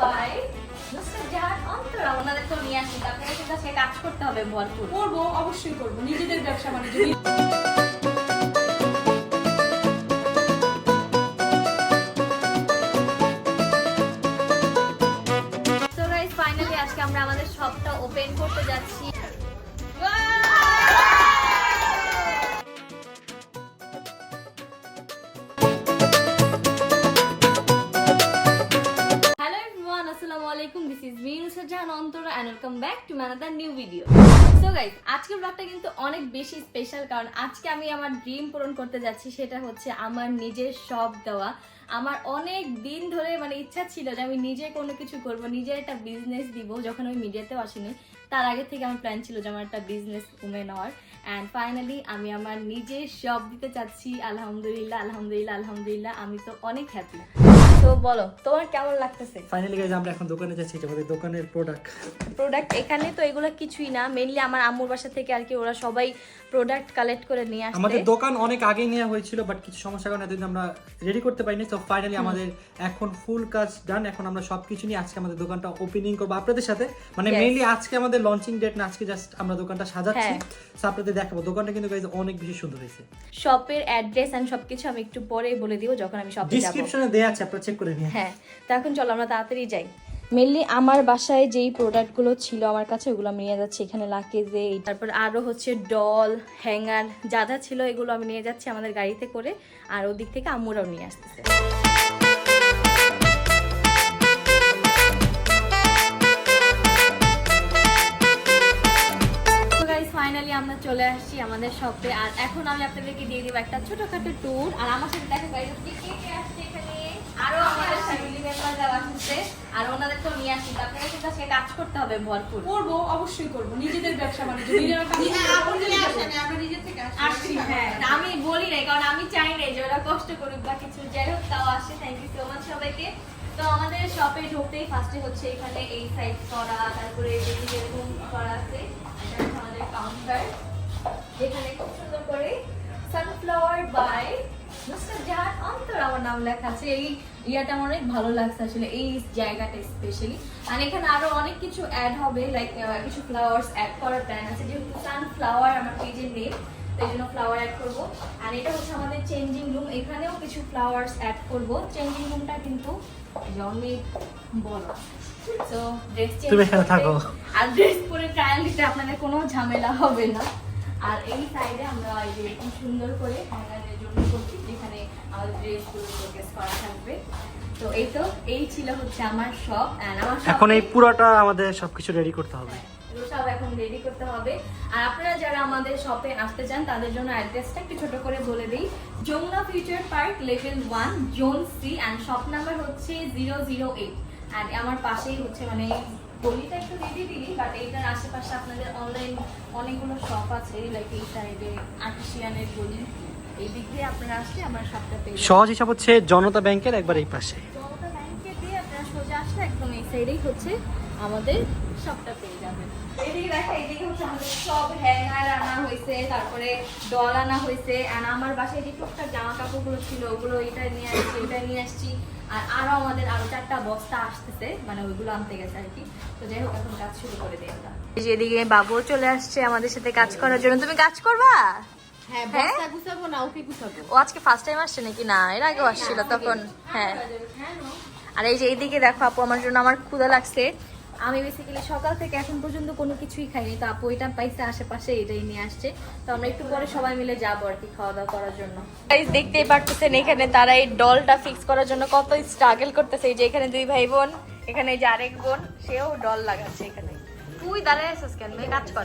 By Nusrat Jahan Antara ওনাদেরকেও নিয়ে আসি আপনাদের কিন্তু কাজ করতে হবে ভরপুর। করব, অবশ্যই করব। নিজেদের ব্যবসা বাণিজ্য welcome back to another new video so guys আজকের ব্লগটা কিন্তু অনেক বেশি স্পেশাল কারণ আজকে আমি আমার ড্রিম পূরণ করতে যাচ্ছি, সেটা হচ্ছে আমার নিজের শপ দেওয়া। আমার অনেক দিন ধরে মানে ইচ্ছা ছিল যে আমি নিজে কোনো কিছু করব নিজে একটা বিজনেস দিব, যখন আমি মিডিয়াতেও আসিনি। তার আগে থেকে আমার প্ল্যান ছিল যে আমার একটা বিজনেস উমে নেওয়ার। অ্যান্ড ফাইনালি আমি আমার নিজের শপ দিতে চাচ্ছি। আলহামদুলিল্লাহ আলহামদুলিল্লাহ আলহামদুলিল্লাহ, আমি তো অনেক হ্যাপি তো বলো তোমার কেমন লাগতেছে? ফাইনালি গাইজ আমরা এখন দোকানে যাচ্ছি এটা আমাদের দোকানের প্রোডাক্ট প্রোডাক্ট এখানে তো এগুলো কিছুই না মেইনলি আমার আম্মুর বাসা থেকে আর কি ওরা সবাই প্রোডাক্ট কালেক্ট করে নিয়ে আসছে আমাদের দোকান অনেক আগেই নেওয়া হয়েছিল বাট কিছু সমস্যার কারণে এতদিন আমরা রেডি করতে পারিনি। তো ফাইনালি আমাদের এখন ফুল কাজ ডান এখন আমরা সবকিছু নিয়ে আজকে আমাদের দোকানটা ওপেনিং করব আপনাদের সাথে। মানে মেইনলি আজকে আমাদের লঞ্চিং ডেট না আজকে জাস্ট আমরা দোকানটা সাজাচ্ছি। হ্যাঁ। তো আপনাদের দেখাবো। দোকানটা কিন্তু গাইজ অনেক বেশি সুন্দর হয়েছে। শপের অ্যাড্রেস এন্ড সবকিছু আমি একটু পরেই বলে দিব যখন আমি শপে যাব। ডিসক্রিপশনে দেয়া আছে আপনারা চেক করে নিয়ে হ্যাঁ। তো এখন চলো আমরা তাড়াতাড়ি যাই। মেনলি আমার বাসায় যেই প্রোডাক্টগুলো ছিল আমার কাছে, ওগুলো আমি নিয়ে যাচ্ছি। এখানে লাকেজে তারপর আরও হচ্ছে ডল হ্যাঙ্গার যা যা ছিল এগুলো আমি নিয়ে যাচ্ছি আমাদের গাড়িতে করে। আর ওদিক থেকে আম্মুরাও নিয়ে আসতেছে। ফাইনালি আমরা চলে আসছি আমাদের শপে আর এখন আমি আপনাদেরকে দিয়ে দিব একটা ছোটখাটো ট্যুর আর আমার সাথে দেখা গাইজ কে কে আসছে? আরও আমাদের ফ্যামিলি মেম্বার যারা আসছে আর ওনাদেরকেও নিয়ে আসছি তো আপনাদের কিন্তু আজকে কাজ করতে হবে ভরপুর। করব অবশ্যই করব। নিজেদের ব্যবসা বাণিজ্য নিজেরা কাজ আসছি হ্যাঁ। আমি বলি নাই কারণ আমি চাই নাই যে ওরা কষ্ট করুক বা কিছু। যাই হোক তাও আসছে থ্যাংক ইউ সো মাচ সবাইকে। তো আমাদের শপে ঢুকতেই ফার্স্টে হচ্ছে এখানে এই সাইড করা তারপরে এদিকে এরকম করা আছে। আমাদের কাউন্টার যেখানে খুব সুন্দর করে সানফ্লাওয়ার বাই জাহান অন্তর আমার নাম লেখা আছে। এই ইয়াটা আমার অনেক ভালো লাগছে আসলে এই জায়গাটা স্পেশালি আর এখানে আরও অনেক কিছু অ্যাড হবে লাইক কিছু ফ্লাওয়ার্স অ্যাড করার প্ল্যান আছে। যেহেতু সানফ্লাওয়ার আমার পেজের নেম তাই জন্য ফ্লাওয়ার অ্যাড করব। আর এটা হচ্ছে আমাদের চেঞ্জিং রুম এখানেও কিছু ফ্লাওয়ার্স অ্যাড করব। চেঞ্জিং রুমটা কিন্তু অনেক বড়। তো ড্রেস চেঞ্জ থাকো। আর ড্রেস পরে ট্রায়াল দিতে আপনাদের কোনো ঝামেলা হবে না। আর এই সাইডে আমরা এরকম সুন্দর করে হ্যাঙ্গারের জন্য করছি যেখানে ড্রেসগুলো শোকেস করা থাকবে। তো এই তো এই ছিল হচ্ছে আমার শপ আমার এখন এই পুরোটা আমাদের সবকিছু রেডি করতে হবে। সব এখন রেডি করতে হবে। আর আপনারা যারা আমাদের শপে আসতে চান তাদের জন্য অ্যাড্রেসটা একটু ছোট করে বলে দিই। Jamuna future park level one zone C and shop number zero zero zero and অ্যান্ড আমার পাশেই হচ্ছে মানে গলিটা একটু রেডি দিলি বাট এইটার আশেপাশে আপনাদের অনলাইন অনেকগুলো শপ আছে লাইক এই সাইডে আর্টিসিয়ানের গলি। এই দিক দিয়ে আপনারা আসলে আমার শপটা পেয়ে সহজ হিসাব হচ্ছে জনতা ব্যাংকের একবার এই পাশে। জনতা ব্যাংকে দিয়ে আপনারা সোজা আসলে একদম এই সাইডেই হচ্ছে আমাদের সবটা পেয়ে যাবেন। এদিকে দেখা এদিকে হচ্ছে আমাদের সব হ্যাঙ্গার আনা হয়েছে তারপরে ডল আনা হয়েছে আর আমার বাসায় যে টুকটাক জামা কাপড়গুলো ছিল ওগুলো এটা নিয়ে আসছি ওটা নিয়ে আসছি আর আরও আমাদের আরও চারটা বস্তা আসতেছে মানে ওইগুলো আনতে গেছে আর কি। তো যাই হোক এখন কাজ শুরু করে দিই আমরা। এদিকে বাবুও চলে আসছে আমাদের সাথে কাজ করার জন্য। তুমি কাজ করবা? হ্যাঁ হ্যাঁ? বস্তা গুছাবো না ওকে গুছাবো। ও আজকে ফার্স্ট টাইম আসছে নাকি? না এর আগেও আসছিল তখন। হ্যাঁ আর এই যে এইদিকে দেখো আপু আমার জন্য আমার ক্ষুধা লাগছে। আমি বেসিক্যালি সকাল থেকে এখন পর্যন্ত কোনো কিছুই খাইনি। তো আপু এটা পাইছে আশেপাশে এটাই নিয়ে আসছে। তো আমরা একটু পরে সবাই মিলে যাব আর কি খাওয়া দাওয়া করার জন্য। দেখতেই পারতেছেন এখানে তারা এই ডলটা ফিক্স করার জন্য কত স্ট্রাগল করতেছে। এই যে এখানে দুই ভাই বোন এখানে এই যে আরেক বোন সেও ডল লাগাচ্ছে এখানে। তুই দাঁড়ায় আছিস কেন? মেয়ে কাজ কর।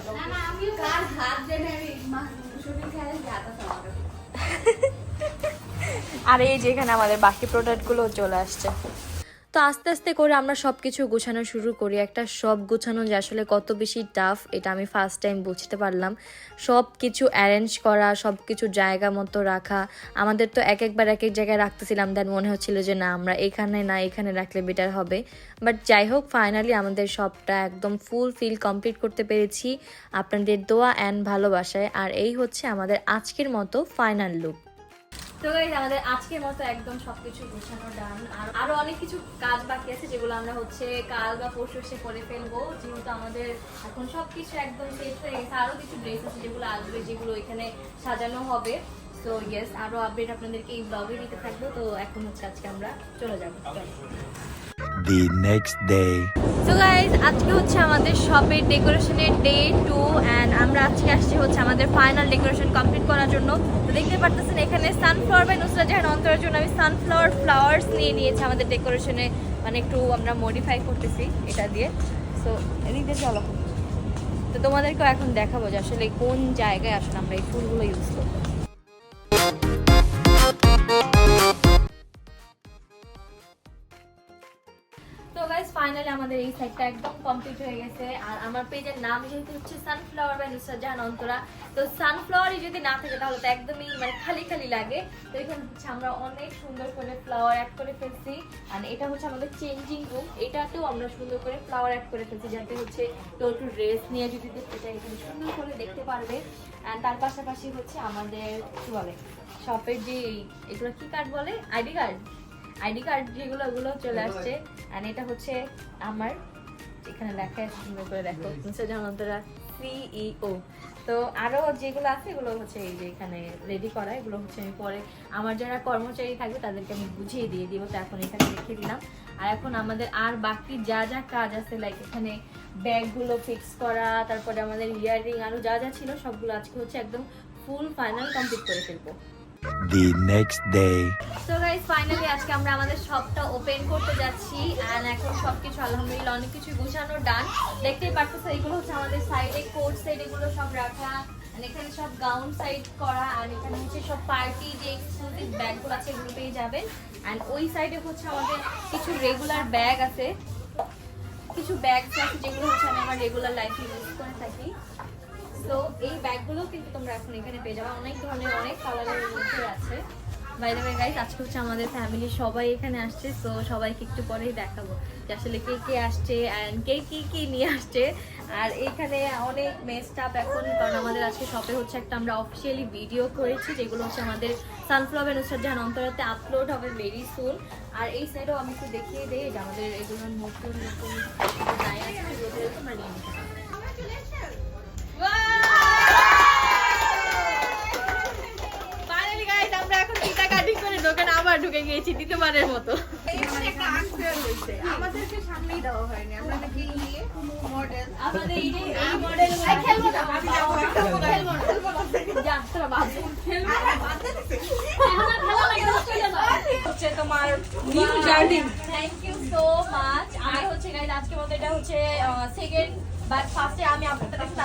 আর এই যে এখানে আমাদের বাকি প্রোডাক্টগুলো চলে আসছে। তো আস্তে আস্তে করে আমরা সব কিছু গোছানো শুরু করি। একটা সব গোছানো যে আসলে কত বেশি টাফ এটা আমি ফার্স্ট টাইম বুঝতে পারলাম। সব কিছু অ্যারেঞ্জ করা সব কিছু জায়গা মতো রাখা। আমাদের তো এক একবার এক এক জায়গায় রাখতেছিলাম দেন মনে হচ্ছিল যে না, আমরা এখানে না, এখানে রাখলে বেটার হবে। বাট যাই হোক ফাইনালি আমাদের সবটা একদম ফুল ফিল কমপ্লিট করতে পেরেছি। আপনাদের দোয়া অ্যান্ড ভালোবাসায়। আর এই হচ্ছে আমাদের আজকের মতো ফাইনাল লুক তো গাইজ আমাদের আজকের মতো একদম সবকিছু গোছানো ডান আর আরও অনেক কিছু কাজ বাকি আছে, যেগুলো আমরা হচ্ছে কাল বা পরশু এসে করে ফেলব। যেহেতু আমাদের এখন সবকিছু একদম সেট হয়ে গেছে, আরও কিছু ড্রেস আছে যেগুলো আসবে, যেগুলো এখানে সাজানো হবে। তো ইয়েস আরও আপডেট আপনাদেরকে এই ব্লগে দিতে থাকব। তো এখন হচ্ছে আজকে আমরা চলে যাব। The next day. তো গাইজ আজকে হচ্ছে আমাদের শপের ডেকোরেশনের ডে টু অ্যান্ড আমরা আজকে আসছি হচ্ছে আমাদের ফাইনাল ডেকোরেশন কমপ্লিট করার জন্য। তো দেখতে পারতেছেন এখানে সানফ্লাওয়ার বাই নুসরা জাহান অন্তরের জন্য আমি সানফ্লাওয়ার ফ্লাওয়ার্স নিয়ে নিয়েছি আমাদের ডেকোরেশনে মানে একটু আমরা মডিফাই করতেছি এটা দিয়ে। সো এদিক চলো। তো তোমাদেরকেও এখন দেখাবো যে আসলে কোন জায়গায় আসলে আমরা এই ফুলগুলো ইউজ করব। ফাইনালি আমাদের এই সাইডটা একদম কমপ্লিট হয়ে গেছে। আর আমার পেজের নাম যেহেতু হচ্ছে সানফ্লাওয়ার বাই নুসরাত জাহান অন্তরা তো সানফ্লাওয়ারই যদি না থাকে, তাহলে তো একদমই মানে খালি খালি লাগে। তো এখানে হচ্ছে আমরা অনেক সুন্দর করে ফ্লাওয়ার অ্যাড করে ফেলছি। আর এটা হচ্ছে আমাদের চেঞ্জিং রুম এটাতেও আমরা সুন্দর করে ফ্লাওয়ার অ্যাড করে ফেলছি, যাতে হচ্ছে কেউ একটু ড্রেস নিয়ে যদি দেখতে চাই এখানে সুন্দর করে দেখতে পারবে। অ্যান্ড তার পাশাপাশি হচ্ছে আমাদের কি বলে? শপের যে এগুলো কি কার্ড বলে? আইডি কার্ড আইডি কার্ড যেগুলো ওগুলো চলে আসছে। আর এটা হচ্ছে আমার এখানে লেখা আছে সুন্দর করে দেখো। জামান্তরা সিইও তো আরও যেগুলো আছে এগুলো হচ্ছে এই যে এখানে রেডি করা। এগুলো হচ্ছে আমি পরে আমার যারা কর্মচারী থাকবে তাদেরকে আমি বুঝিয়ে দিয়ে দিব। তো এখন এখানে রেখে দিলাম। আর এখন আমাদের আর বাকি যা যা কাজ আছে লাইক এখানে ব্যাগগুলো ফিক্স করা তারপরে আমাদের ইয়াররিং আরও যা যা ছিল সবগুলো আজকে হচ্ছে একদম ফুল ফাইনাল কমপ্লিট করে ফেলব। The next day. So guys finally আজকে আমরা আমাদের শপটা ওপেন করতে যাচ্ছি এন্ড এখন সবকিছু আলহামদুলিল্লাহ অনেক কিছু গুছানো ডান দেখতেই পারতেছো এগুলো হচ্ছে আমাদের সাইডে কোট সাইড এগুলো সব রাখা এখানে সব গাউন সাইড করা আর এখানে হচ্ছে সব পার্টি যে এক্সক্লুসিভ ব্যাগগুলো আছে, এগুলো পেয়ে যাবেন। এন্ড ওই সাইডে হচ্ছে আমাদের কিছু রেগুলার ব্যাগ আছে। কিছু ব্যাগ আছে যেগুলো হচ্ছে আমি আমার রেগুলার লাইফে ইউজ করে থাকি। তো এই ব্যাগগুলো কিন্তু তোমরা এখন এখানে পেয়ে যাবে। অনেক ধরনের, অনেক কালারের মধ্যে আছে। বাই দ্য গাইস আজকে হচ্ছে আমাদের ফ্যামিলি সবাই এখানে আসছে তো সবাইকে একটু পরেই দেখাবো যে আসলে কে কে আসছে অ্যান্ড কে কি কি নিয়ে আসছে। আর এখানে অনেক মেস্ট আপ এখন, কারণ আমাদের আজকে শপে হচ্ছে একটা আমরা অফিসিয়ালি ভিডিও করেছি, যেগুলো হচ্ছে আমাদের সানফ্লাওয়ার অনুসার জাহান অন্তরাতে আপলোড হবে ভেরি সুন আর এই সাইডেও আমি একটু দেখিয়ে দিই যে আমাদের এগুলো নতুন নতুন ডিজাইন আছে যেগুলো আবার ঢুকে গিয়েছি দ্বিতীয়বারের মতো। আমাদেরকে সামনেই দেওয়া হয়নি আমরা নাকি মডেল আমাদের এই মডেল খেলব না। আমি খেলব না। যা তোরা বাদ দে। এখন আর ভালো লাগে না হচ্ছে তোমার new journey thank you so much আমি হচ্ছে গাইস আজকে মতো এটা হচ্ছে সেকেন্ড বাট ফার্স্টে আমি আপনাদের কাছে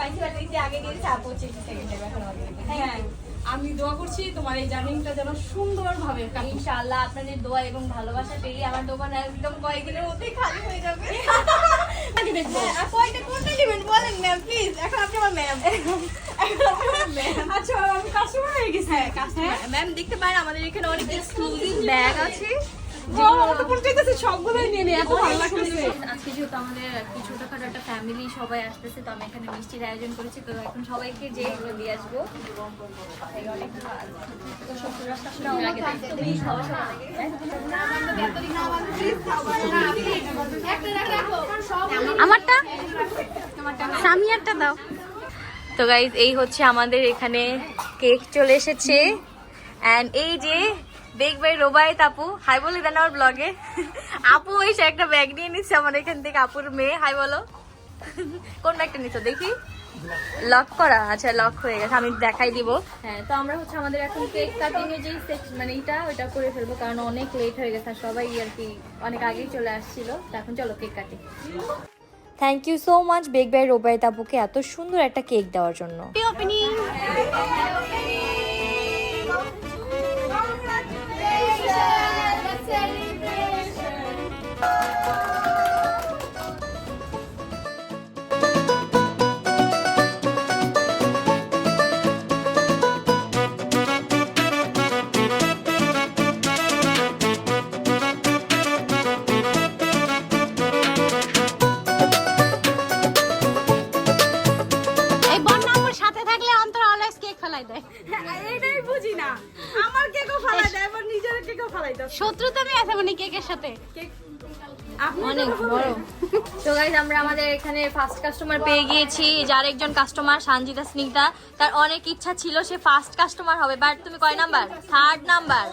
পাইছি বাট এই যে আগে দিয়েছি আপু হচ্ছে সেকেন্ড টাইম এখন হ্যাঁ আমি দোয়া করছি তোমার এই জার্নিটা যেন সুন্দরভাবে কাটুক। ইনশাআল্লাহ আপনাদের দোয়া এবং ভালোবাসা পেয়ে আমার দোকান একদম কয়েকদিনের মধ্যেই খালি হয়ে যাবে। আগে দেখব আর কয়টা কোনটা নেবেন বলেন ম্যাম প্লিজ এখন আপনি আমার ম্যাম আচ্ছা আমি কাস্টমার হয়ে গেছি। হ্যাঁ ম্যাম দেখতে পারেন আমাদের এখানে অনেক এক্সক্লুসিভ ব্যাগ আছে। আজকে যেহেতু আমাদের একটু ছোটখাটো একটা ফ্যামিলি সবাই আসতেছে তো আমি এখানে মিষ্টির আয়োজন করেছি তো এখন সবাইকে যে এগুলো দিয়ে আসব। আমারটা? সামিয়ারটা দাও। তো গাইজ এই হচ্ছে আমাদের এখানে কেক চলে এসেছে। অ্যান্ড এই যে বেগ বাই রোবাই আপু হাই বলে দেন আমার ব্লগে আপু এসে একটা ব্যাগ নিয়ে নিচ্ছে আমার এখান থেকে আপুর মেয়ে। হাই বলো কোন ব্যাগটা নিচ্ছ দেখি। লক করা। আচ্ছা লক হয়ে গেছে। আমি দেখাই দিব। হ্যাঁ তো আমরা হচ্ছে আমাদের এখন কেক কাটিং এর যে মানে এটা ওটা করে ফেলব কারণ অনেক লেট হয়ে গেছে আর সবাই আর কি অনেক আগেই চলে আসছিল। তো এখন চলো কেক কাটি thank you so much bag by Robai তাপুকে এত সুন্দর একটা কেক দেওয়ার জন্য। ফালাইস ফালাই দেয়? এটাই বুঝি না। আমার ফালাই দেয় নিজের ফালাই শত্রুতা আছে মানে কেকের সাথে। আমাদের এখানে ফার্স্ট কাস্টমার পেয়ে গিয়েছি যার একজন কাস্টমার সানজিতা স্নিগ্ধা। তার অনেক ইচ্ছা ছিল সে ফার্স্ট কাস্টমার হবে বাট তুমি কয় নাম্বার থার্ড নাম্বার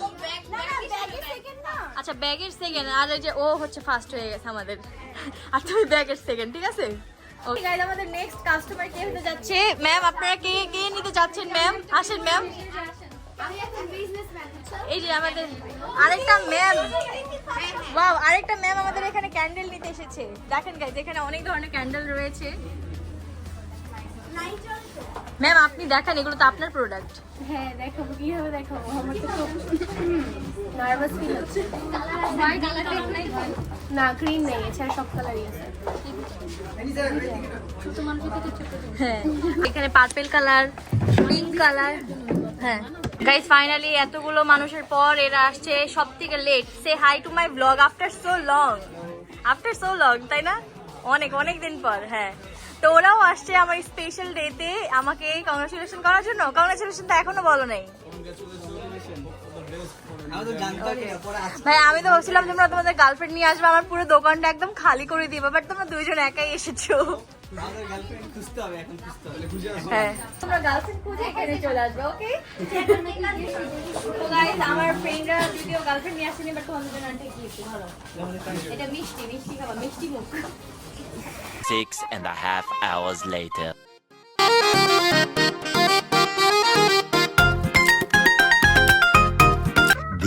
আচ্ছা ব্যাগের সেকেন্ড আর এই যে ও হচ্ছে ফার্স্ট হয়ে গেছে আমাদের। আর তুমি ব্যাগের সেকেন্ড ঠিক আছে? ওকে গাইজ আমাদের নেক্সট কাস্টমার কে হতে যাচ্ছে? ম্যাম আপনারা কে কে নিতে যাচ্ছেন ম্যাম আসেন ম্যাম এই যে আমাদের আরেকটা ম্যাম ওয়াও আরেকটা ম্যাম আমাদের এখানে ক্যান্ডেল নিতে এসেছে। দেখেন গাইজ এখানে অনেক ধরনের ক্যান্ডেল রয়েছে। ম্যাম আপনি দেখান, এগুলো তো আপনার প্রোডাক্ট হ্যাঁ দেখাবো, কীভাবে দেখাবো? আমার তো নার্ভাস ফিল হচ্ছে না ক্রিম নেই, এছাড়া সব কালারই আছে। হ্যাঁ এখানে পার্পেল কালার পিঙ্ক কালার হ্যাঁ গাইজ ফাইনালি এতগুলো মানুষের পর এরা আসছে সব থেকে let say hi to my blog after so long after so long তাই না? অনেক অনেক দিন পর হ্যাঁ। তো ওরাও আসছে আমার স্পেশাল ডেতে আমাকে কংগ্রাচুলেশন করার জন্য। কংগ্রাচুলেশন তো এখনও বলো নাই। ভাই আমি তো ভাবছিলাম তোমরা তোমাদের গার্লফ্রেন্ড নিয়ে আসবে আমার পুরো দোকানটা একদম খালি করে দিবে বাট তোমরা দুইজন একাই এসেছ। হ্যাঁ। তোমরা গার্লফ্রেন্ড খুঁজে এখানে চলে আসবে ওকে তো গাইস আমার ফ্রেন্ডরা যদিও গার্লফ্রেন্ড নিয়ে আসেনি বাট তোমাদের জন্য আনতে কি ভালো এটা মিষ্টি মিষ্টি খাবা মিষ্টি মুখ। Six and a half hours later.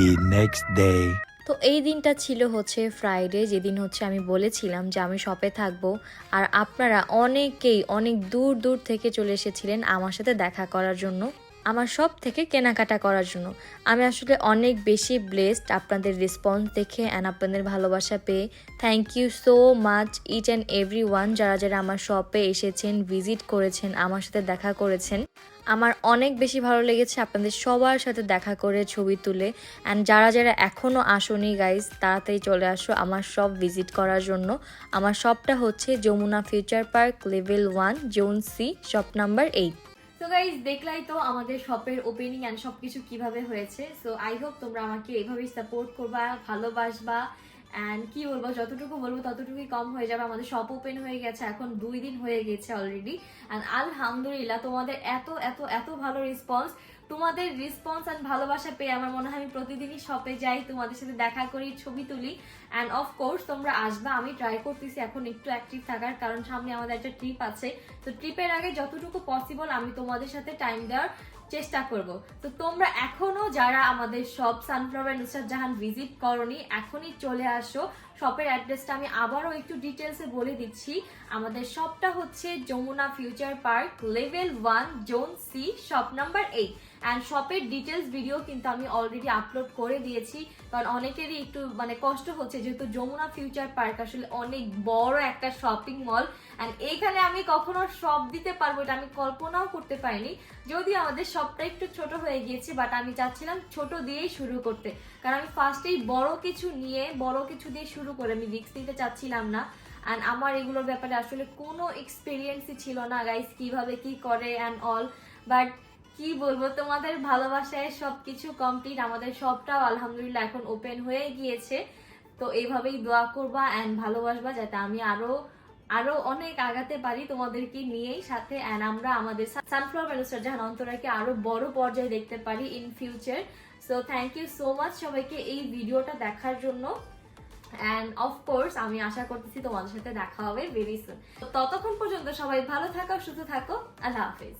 The next day. তো এই দিনটা ছিল হচ্ছে ফ্রাইডে যেদিন হচ্ছে আমি বলেছিলাম যে আমি শপে থাকব আর আপনারা অনেকেই অনেক দূর দূর থেকে চলে এসেছিলেন আমার সাথে দেখা করার জন্য আমার সব থেকে কেনাকাটা করার জন্য। আমি আসলে অনেক বেশি ব্লেসড আপনাদের রেসপন্স দেখে অ্যান্ড আপনাদের ভালোবাসা পেয়ে। Thank you so much each and every one যারা যারা আমার শপে এসেছেন ভিজিট করেছেন, আমার সাথে দেখা করেছেন। আমার অনেক বেশি ভালো লেগেছে আপনাদের সবার সাথে দেখা করে ছবি তুলে। অ্যান্ড যারা যারা এখনও আসনি গাইজ তাড়াতাড়ি চলে আসো আমার সব ভিজিট করার জন্য। আমার শপটা হচ্ছে Jamuna future park level one zone C shop number eight তো গাইজ দেখলাই তো আমাদের শপের ওপেনিং অ্যান্ড সব কিছু কীভাবে হয়েছে? সো আই হোপ তোমরা আমাকে এইভাবেই সাপোর্ট করবা, ভালোবাসবা অ্যান্ড কি বলব, যতটুকু বলব ততটুকুই কম হয়ে যাবে। আমাদের শপ ওপেন হয়ে গেছে, এখন দুই দিন হয়ে গেছে অলরেডি অ্যান্ড আলহামদুলিল্লাহ, তোমাদের এত এত এত ভালো রেসপন্স তোমাদের রেসপন্স অ্যান্ড ভালোবাসা পেয়ে আমার মনে হয় আমি প্রতিদিনই শপে যাই, তোমাদের সাথে দেখা করি, ছবি তুলি অ্যান্ড অফ কোর্স তোমরা আসবা। আমি ট্রাই করতেছি এখন একটু অ্যাক্টিভ থাকার, কারণ সামনে আমাদের একটা ট্রিপ আছে। তো ট্রিপের আগে যতটুকু পসিবল আমি তোমাদের সাথে টাইম দেওয়ার চেষ্টা করব। তো তোমরা এখনও যারা আমাদের সব সানফ্লাওয়ার নুসরাত জাহান ভিজিট করনি, এখনই চলে আসো। শপের অ্যাড্রেসটা আমি আবারও একটু ডিটেলসে বলে দিচ্ছি। আমাদের শপটা হচ্ছে Jamuna future park level one zone C shop number eight and শপের ডিটেলস ভিডিও কিন্তু আমি অলরেডি আপলোড করে দিয়েছি। কারণ অনেকেরই একটু মানে কষ্ট হচ্ছে, যেহেতু যমুনা ফিউচার পার্ক আসলে অনেক বড় একটা শপিং মল অ্যান্ড এইখানে আমি কখনো সব দিতে পারব এটা আমি কল্পনাও করতে পারিনি। যদি আমাদের সবটা একটু ছোট হয়ে গিয়েছে বাট আমি চাচ্ছিলাম ছোট দিয়েই শুরু করতে। কারণ আমি ফার্স্টেই বড় কিছু নিয়ে, বড় কিছু দিয়ে শুরু করে আমি রিক্স নিতে চাচ্ছিলাম না। অ্যান্ড আমার এগুলোর ব্যাপারে আসলে কোনো এক্সপিরিয়েন্সই ছিল না গাইস কীভাবে কি করে অ্যান্ড অল বাট কি বলব, তোমাদের ভালোবাসায় সবকিছু কমপ্লিট আমাদের সবটাও আলহামদুলিল্লাহ এখন ওপেন হয়ে গিয়েছে। তো এইভাবেই দোয়া করবা অ্যান্ড ভালোবাসবা যাতে আমি আরও আরও অনেক আগাতে পারি তোমাদেরকে নিয়েই। সাথে অ্যান্ড আমরা আমাদের সানফ্লাওয়ার জাহান অন্তরাকে আরও বড় পর্যায়ে দেখতে পারি in future so thank you so much সবাইকে এই ভিডিওটা দেখার জন্য। অ্যান্ড অফকোর্স আমি আশা করতেছি তোমাদের সাথে দেখা হবে ভেরি সুন ততক্ষণ পর্যন্ত সবাই ভালো থাকো, সুস্থ থাকো। আল্লাহ হাফিজ।